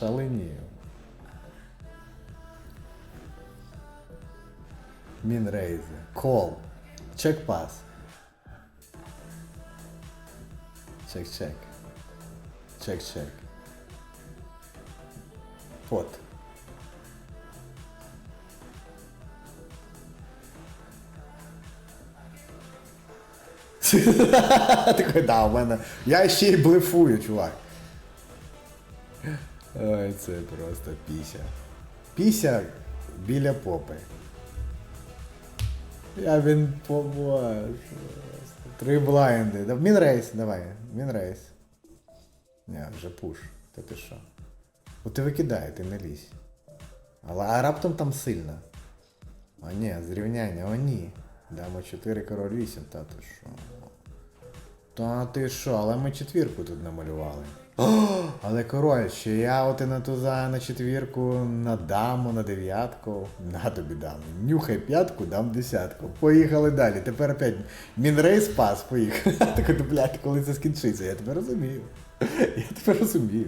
Шаленію. Мінрейзи. Кол. Чек пас. Чек-чек. Чек-чек. Пот. Такой, да, у мене. Я ще й блефую, чувак. Ой, це просто піся. Піся біля попи. Я він побачу. Три блайнди. Мінрейс, давай. Мінрейс. Не, вже пуш. Та ти що? От ти викидай, ти не лізь. Але а раптом там сильно. А ні, зрівняння, о ні. Дамо 4 король 8, та ти що? Та ти що, але ми четвірку тут намалювали. О, але король, що я от і на туза на четвірку, на даму, на дев'ятку. На тобі дам. Нюхай п'ятку, дам десятку. Поїхали далі. Тепер опять Мінрейс пас, поїхав. Так блядь, коли це скінчиться, я тебе розумію. Я тебе розумію.